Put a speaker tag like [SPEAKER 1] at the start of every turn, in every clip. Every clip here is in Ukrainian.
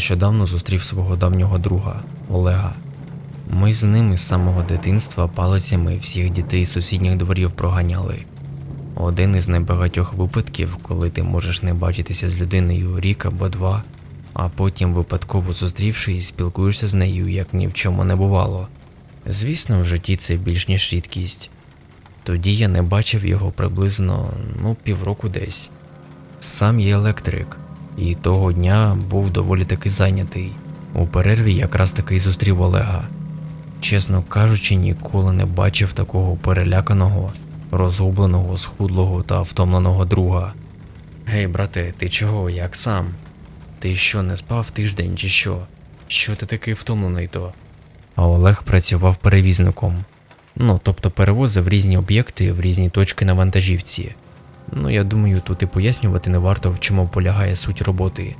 [SPEAKER 1] Нещодавно зустрів свого давнього друга Олега. Ми з ними з самого дитинства палицями всіх дітей з сусідніх дворів проганяли. Один із небагатьох випадків, коли ти можеш не бачитися з людиною рік або два, а потім, випадково зустрівшись, спілкуєшся з нею, як ні в чому не бувало. Звісно, в житті це більш ніж рідкість. Тоді я не бачив його приблизно ну, півроку десь. Сам є електрик, і того дня був доволі таки зайнятий. У перерві якраз таки й зустрів Олега. Чесно кажучи, ніколи не бачив такого переляканого, розгубленого, схудлого та втомленого друга. Гей, брате, ти чого, як сам? Ти що, не спав тиждень чи що? Що ти такий втомлений то? А Олег працював перевізником. Ну, тобто перевозив різні об'єкти в різні точки на вантажівці. Ну, я думаю, тут і пояснювати не варто, в чому полягає суть роботи.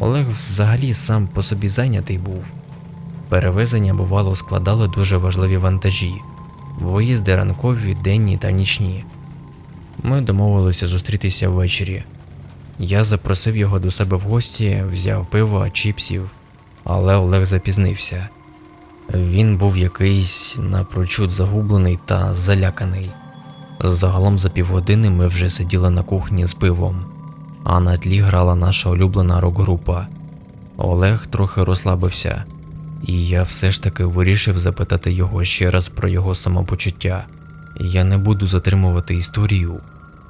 [SPEAKER 1] Олег взагалі сам по собі зайнятий був. Перевезення, бувало, складали дуже важливі вантажі, виїзди ранкові, денні та нічні. Ми домовилися зустрітися ввечері. Я запросив його до себе в гості, взяв пива, чіпсів, але Олег запізнився. Він був якийсь напрочуд загублений та заляканий. Загалом за півгодини ми вже сиділи на кухні з пивом, а на тлі грала наша улюблена рок-група. Олег трохи розслабився, і я все ж таки вирішив запитати його ще раз про його самопочуття. Я не буду затримувати історію,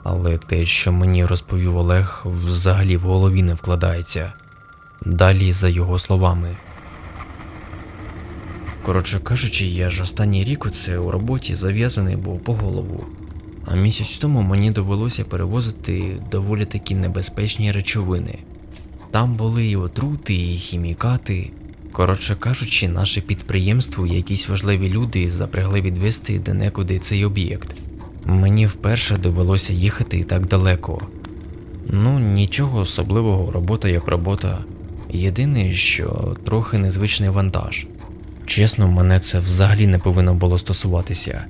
[SPEAKER 1] але те, що мені розповів Олег, взагалі в голові не вкладається. Далі за його словами. Коротше кажучи, я ж останній рік оце у роботі зав'язаний був по голову. А місяць тому мені довелося перевозити доволі такі небезпечні речовини. Там були і отрути, і хімікати. Коротше кажучи, наше підприємство, і якісь важливі люди запрягли відвести денекуди цей об'єкт. Мені вперше довелося їхати так далеко. Ну, нічого особливого, робота як робота. Єдине, що трохи незвичний вантаж. Чесно, мене це взагалі не повинно було стосуватися.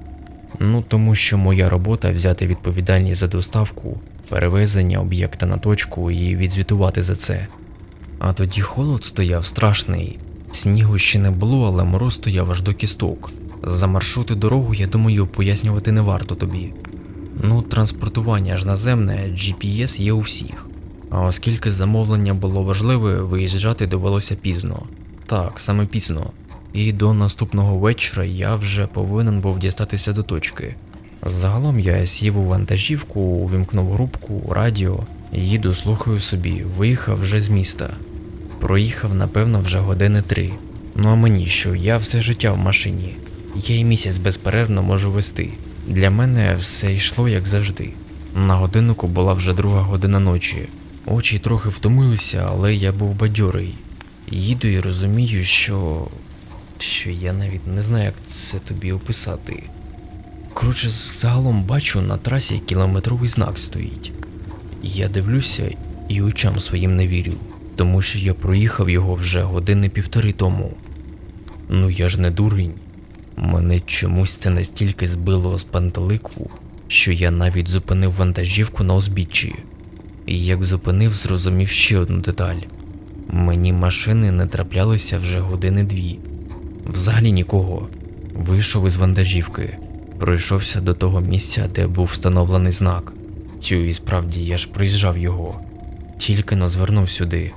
[SPEAKER 1] Ну тому що моя робота взяти відповідальність за доставку, перевезення об'єкта на точку і відзвітувати за це. А тоді холод стояв страшний. Снігу ще не було, але мороз стояв аж до кісток. За маршрути дорогу, я думаю, пояснювати не варто тобі. Ну, транспортування ж наземне, GPS є у всіх. А оскільки замовлення було важливе, виїжджати довелося пізно. Так, саме пізно. І до наступного вечора я вже повинен був дістатися до точки. Загалом я сів у вантажівку, увімкнув грубку, радіо, їду, слухаю собі, виїхав вже з міста. Проїхав, напевно, вже години три. Ну а мені що, я все життя в машині. Я і місяць безперервно можу вести. Для мене все йшло як завжди. На годиннику була вже друга година ночі. Очі трохи втомилися, але я був бадьорий. Їду і розумію, що. Що я навіть не знаю, як це тобі описати. Коротше, загалом бачу, на трасі кілометровий знак стоїть. Я дивлюся і очам своїм не вірю, тому що я проїхав його вже години півтори тому. Ну я ж не дурень. Мене чомусь це настільки збило з пантелику, що я навіть зупинив вантажівку на узбіччі. І як зупинив, зрозумів ще одну деталь. Мені машини не траплялися вже години дві. Взагалі нікого. Вийшов із вантажівки, пройшовся до того місця, де був встановлений знак. Тю, і справді я ж проїжджав його. Тільки но звернув сюди,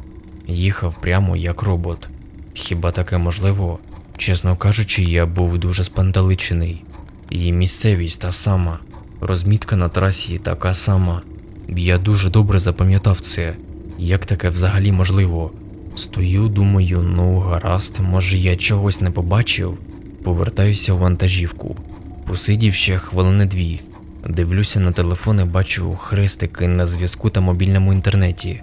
[SPEAKER 1] їхав прямо як робот. Хіба таке можливо? Чесно кажучи, я був дуже спантеличений. І місцевість та сама, розмітка на трасі така сама. Я дуже добре запам'ятав це. Як таке взагалі можливо? Стою, думаю, ну гаразд, може я чогось не побачив. Повертаюся в вантажівку. Посидів ще хвилини дві. Дивлюся на телефон і бачу хрестики на зв'язку та мобільному інтернеті.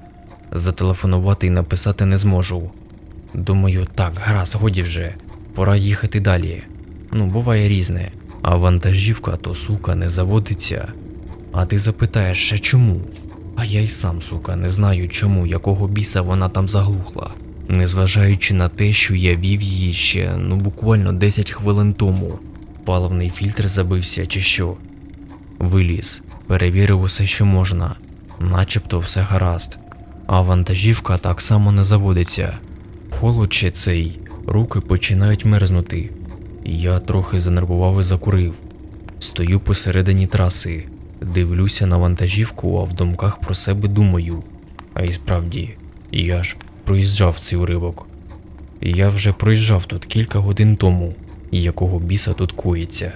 [SPEAKER 1] Зателефонувати і написати не зможу. Думаю, так, гаразд, годі вже, пора їхати далі. Ну, буває різне, а вантажівка то сука не заводиться. А ти запитаєш, ще чому? А я й сам, сука, не знаю чому, якого біса вона там заглухла, незважаючи на те, що я вів її ще ну буквально 10 хвилин тому. Паливний фільтр забився чи що. Виліз, перевірив усе, що можна, начебто все гаразд. а вантажівка так само не заводиться. Холод ще цей, руки починають мерзнути. Я трохи занервував і закурив. Стою посередині траси, дивлюся на вантажівку, а в думках про себе думаю. А і справді, я ж проїжджав цей уривок. Я вже проїжджав тут кілька годин тому, якого біса тут коїться.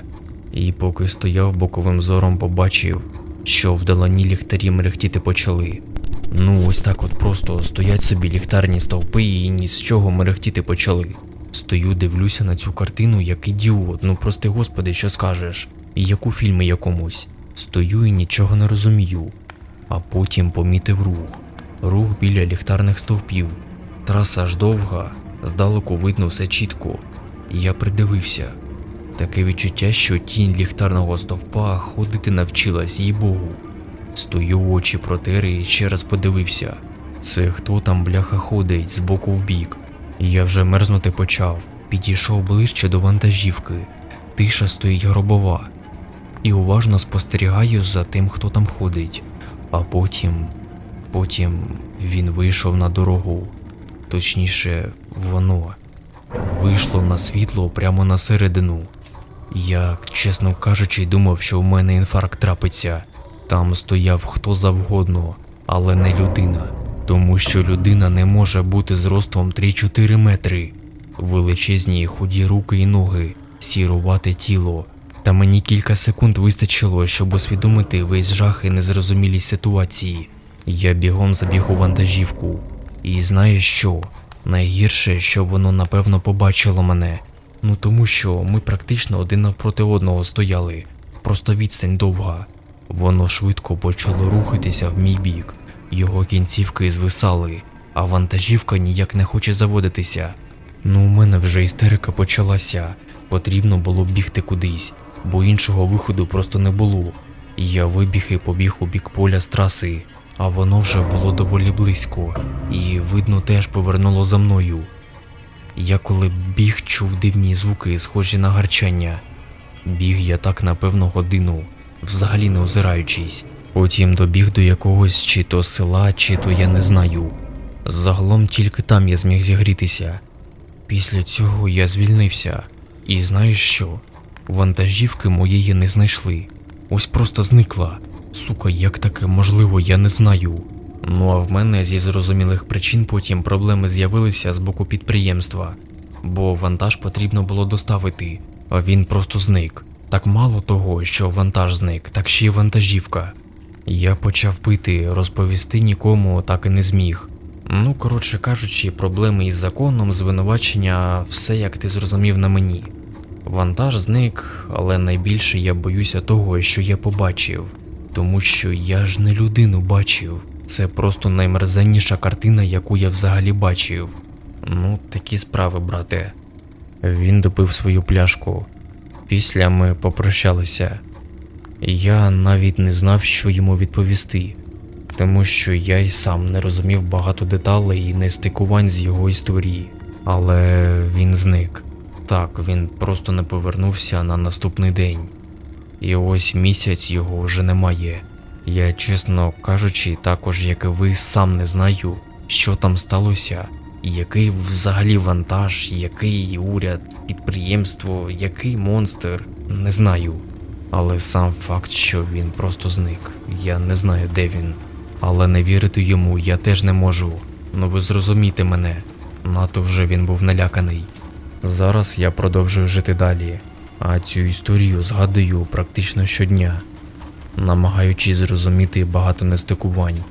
[SPEAKER 1] І поки стояв боковим зором, побачив, що вдалині ліхтарі мерехтіти почали. Ну, ось так от просто стоять собі ліхтарні стовпи і ні з чого мерехтіти почали. Стою, дивлюся на цю картину, як ідіот, ну прости господи, що скажеш, і як у фільмі якомусь. Стою і нічого не розумію. А потім помітив рух. Рух біля ліхтарних стовпів. Траса ж довга, здалеку видно все чітко. І я придивився. Таке відчуття, що тінь ліхтарного стовпа ходити навчилась, їй богу. Стою очі протери і ще раз подивився. Це хто там бляха ходить з боку в бік. Я вже мерзнути почав, підійшов ближче до вантажівки. Тиша стоїть гробова. І уважно спостерігаю за тим, хто там ходить. А потім. Потім він вийшов на дорогу. Точніше, воно вийшло на світло прямо на середину. Я, чесно кажучи, думав, що в мене інфаркт трапиться. Там стояв хто завгодно, але не людина. Тому що людина не може бути зростом 3-4 метри. Величезні худі руки і ноги, сірувате тіло. Та мені кілька секунд вистачило, щоб усвідомити весь жах і незрозумілість ситуації. Я бігом забіг у вантажівку. І знаєш що? Найгірше, що воно напевно побачило мене. Ну тому що ми практично один навпроти одного стояли, просто відстань довга. Воно швидко почало рухатися в мій бік, його кінцівки звисали, а вантажівка ніяк не хоче заводитися. Ну, у мене вже істерика почалася, потрібно було бігти кудись, бо іншого виходу просто не було. Я вибіг і побіг у бік поля з траси, а воно вже було доволі близько, і видно теж повернуло за мною. Я коли біг, чув дивні звуки, схожі на гарчання. Біг я так напевно годину, взагалі не озираючись. Потім добіг до якогось чи то села, чи то я не знаю. Загалом тільки там я зміг зігрітися. Після цього я звільнився. І знаєш що? Вантажівки моєї не знайшли. Ось просто зникла. Сука, як таке можливо, я не знаю. Ну а в мене зі зрозумілих причин потім проблеми з'явилися з боку підприємства, бо вантаж потрібно було доставити, а він просто зник. Так мало того, що вантаж зник, так ще й вантажівка. Я почав пити, розповісти нікому так і не зміг. Ну, коротше кажучи, проблеми із законом, звинувачення, все як ти зрозумів на мені. Вантаж зник, але найбільше я боюся того, що я побачив, тому що я ж не людину бачив. Це просто наймерзенніша картина, яку я взагалі бачив. Ну, такі справи, брате. Він допив свою пляшку. Після ми попрощалися. Я навіть не знав, що йому відповісти, тому що я й сам не розумів багато деталей і нестикувань з його історії. Але він зник. Так, він просто не повернувся на наступний день. І ось місяць його вже немає. Я, чесно кажучи, також, як і ви, сам не знаю, що там сталося, який взагалі вантаж, який уряд, підприємство, який монстр, не знаю. Але сам факт, що він просто зник, я не знаю, де він. Але не вірити йому я теж не можу. Ну ви зрозумійте мене, надто вже він був наляканий. Зараз я продовжую жити далі, а цю історію згадую практично щодня намагаючись зрозуміти багато нестикувань.